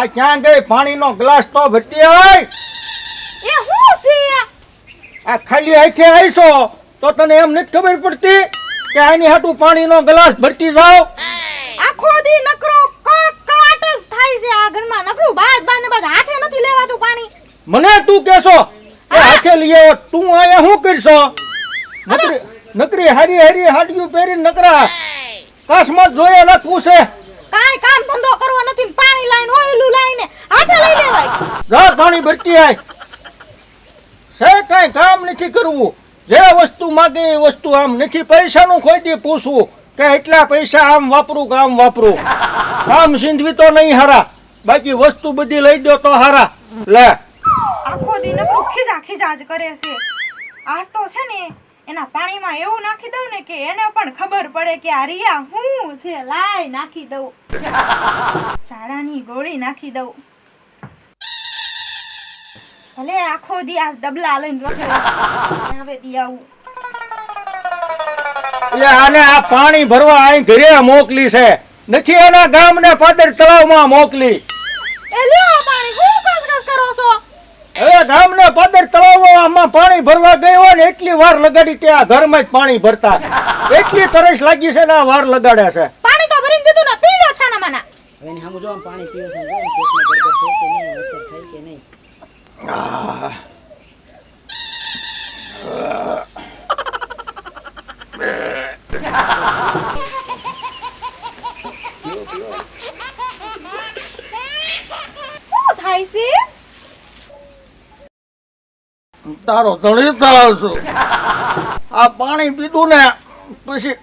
આ ક્યાં ગઈ? પાણીનો ગ્લાસ તો ભટ્ટી હોય એ હું છે? આ ખાલી હેઠે આવીશો તો તને એમ નથી ખબર પડતી કે આની હાટું પાણીનો ગ્લાસ ભરતી જાઓ. આખો દી નકરો કકળાટ જ થાય છે આ ઘરમાં. નકરું બાદ બાદ ને બાદ હાથે નથી લેવાતું પાણી. મને તું કેશો કે હાથે લઈ આવો. તું અહીંયા શું કરશો? નકરી નકરી હારી હારી હાડીયું પહેરી નકરા. કાશમાં જોઈએ લખવું છે કાંઈ કામ ધંધો કરવો નથી ને પાણી લાઈને ઓયલું લાઈને જા પાણી ભરતી આય. છે કઈ કામ નથી કરવું, જે વસ્તુ માગે એ વસ્તુ આમ નથી. પૈસાનું કોઈ દી પૂછવું કે એટલા પૈસા આમ વાપરું કે આમ વાપરું. કામ સિંધવી તો નહીં હારા. બાકી વસ્તુ બધી લઈ દો તો હારા. લે. આખો દિન ખીજા ખીજા જ કરે છે. આજ તો છે ને, એના પાણીમાં એવું નાખી દઉં ને કે એને પણ ખબર પડે કે આ રિયા હું છે, લાય નાખી દઉં. ઝાડાની ગોળી નાખી દઉં. ભલે આખો દી આ ડબલા લઈને રખડે હવે દી આવું. એટલે આને આ પાણી ભરવા અહીં ઘરે મોકલી છે. નથી એના ગામને પાદર તળાવમાં મોકલી. એ લ્યો પાણી હું કસકસ કરો છો? હવે ગામને પાદર તળાવમાં આમાં પાણી ભરવા ગયો ને એટલી વાર લગાડી કે આ ઘરમાં જ પાણી ભરતા. એટલી તરસ લાગી છે ને આ વાર લગાડે છે. પાણી તો ભરીને દીધું ને પી લો છાના માના હવે એની સામું પાણી પીવો છે જો આમ પેટમાં ગડબડ થઈ કે નહીં અસર થઈ કે નહીં શું થાય છે? તારો ધણી તળાવ છું. આ પાણી પીધું ને પછી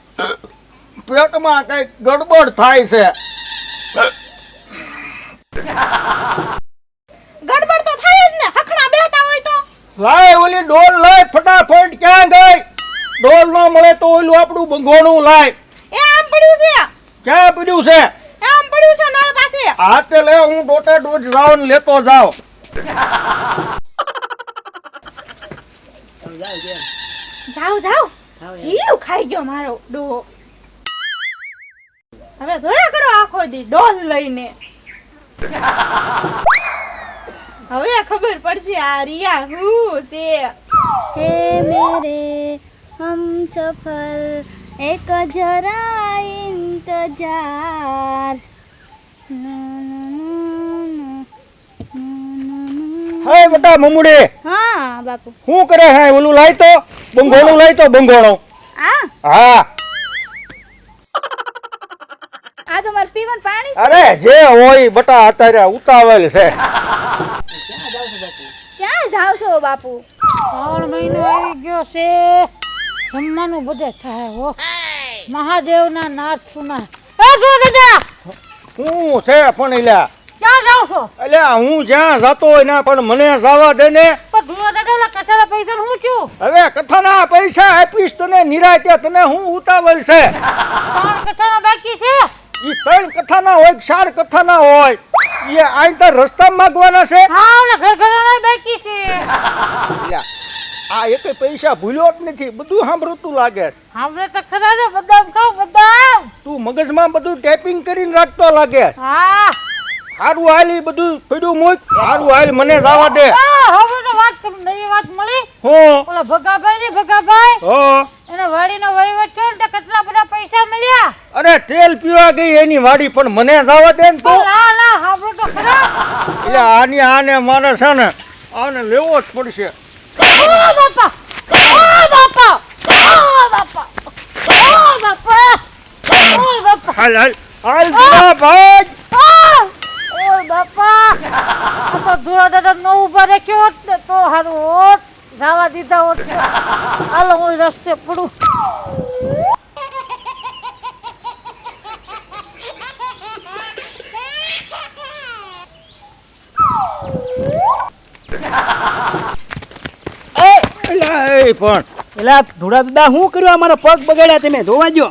પેટમાં કઈ ગડબડ થાય છે. ગડબડ તો થાય જ ને હખણા બેહતા હોય તો. લાય ઓલી ડોલ લાય ફટાફટ ક્યાં ગઈ? ડોલ ન મળે તો ઓલું આપણું બંગોણું લાય. એ આમ પડ્યું છે. ક્યાં પડ્યું છે? પડ્યું છે નળ પાસે હાથે લે હું ડોટા ડોજ જાવ ને લેતો જાવ તમે જાઓ કેમ જાવ જાવ જાઓ એમ. જીવ ખાઈ ગયો મારો ડોહો હવે ધોળા કરો આખો દી ડોલ લઈને હવે ખબર પડશે આ રિયા હું છે हे मेरे हम सफर एक जरा इंतजार હે બટા મમુડી હા બાપુ. શું કરે હે? ઓલું લાય તો બંગોણું લાય તો બંગોળો. આ હા. આ તો માર પીવન પાણી અરે જે હોય બટા અત્યારે ઉતાવળ છે. ક્યાં જાવ છો બાપુ? શ્રાવણ મહિનો આવી ગયો છે. જમવાનું બધે થાય હો. મહાદેવના નાથ સુના. એ જો દાદા શું છે પણ એલા ક્યાં જાવ છો? એટલે હું જ્યાં જતો હોય ને પણ મને જવા દે ને. પણ ધુઓ દાદા પૈસા હું છું. હવે કથાના પૈસા આપીશ તને નિરાતે તને હું ઉતાવળ છે? કચરા બાકી છે? ઈ ત્રણ કથાના હોય ચાર કથાના હોય? એ તો રસ્તા માગવાના છે? હા ઓલા ઘર ઘરના બાકી છે લ્યા, આ એક પૈસા ભૂલ્યો જ નથી. બધું સાંભળતું લાગે સાંભળે તો ખરા ને બદામ ખાવ બદામ! તું મગજમાં બધું ટેપિંગ કરીને રાખતો લાગે. હા. હારું હાલ બધું પડ્યું મૂક. હારું હાલ મને જવા દે. હવે તો વાત કરું નવી વાત મળી. હો? ઓલા ભગાભાઈ ને ભગાભાઈ. હો? એને વાડીનો વહીવટ કર્યો તો કેટલા બધા પૈસા મળ્યા? અરે તેલ પીવા ગઈ એની વાડી પણ મને જવા દે ને તો. લા લા હાંભળો તો ખરા. એટલે આની આને મારે છે ને આને લેવો જ પડશે ઓ બાપા ઓ બાપા ઓ બાપા ઓ બાપા ઓ બાપા હાલ હાલ. હાલ બુડા ભાઈ આ! ઓ બાપા! આ તો ધોળા દાદા નો ઊભા રાખ્યો હોત ને તો હારું હોત. જવા દીધા હોત. હાલો હું રસ્તે પડું. એલા, એ પણ. એટલે ધોળા દાદા શું કર્યું? અમારા પગ બગાડ્યા તમે? ધોવા જો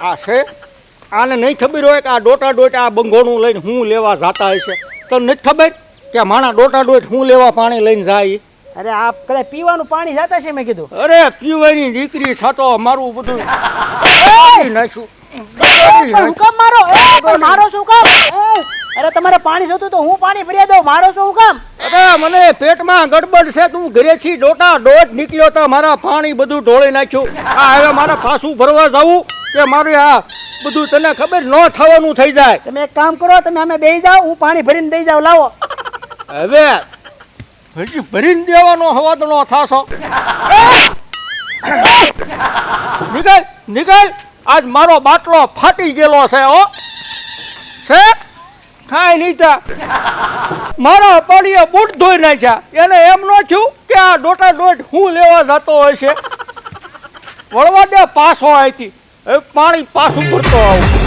આ છે? આને નહીં ખબર હોય કે આ ડોટા ડોટ આ બંગોણું લઈને હું લેવા જાતા હશે. તો નથી ખબર કે માણા ડોટા ડોટ હું લેવા પાણી લઈને જાય? અરે આ કદાચ પીવાનું પાણી જાતા છે મેં કીધું. અરે પીવાની દીકરી છતો મારું બધું નાખ્યું. મારો. મારો શું કામ? અરે તમારે પાણી જોતું તો હું પાણી ભર્યા દઉં. મારો શું કામ? અરે મને પેટમાં ગડબડ છે તું ઘરેથી ડોટા નીકળ્યો તો મારા પાણી બધું ઢોળી નાખ્યું. આ હવે મારે પાછું ભરવા જવું કે મારે આ બધું તને ખબર ન થવાનું થઈ જાય. તમે એક કામ કરો તમે અમે બેસી જાઓ હું પાણી ભરીને દઈ જાઉં લાવો. હવે હજી ભરીને દેવાનો હવાદ ન થાશો. નીકળ નીકળ આજ મારો બાટલો ફાટી ગયેલો છે હો. છે? કાંઈ નહીં તા. મારા પાડીએ બૂટ ધોઈ નાખ્યા. એને એમ ન થયું કે આ ડોટા ડોટ હું લેવા જતો હોય છે. વળવા દે પાછો અહીંથી. હવે પાણી પાછું ભરતો આવું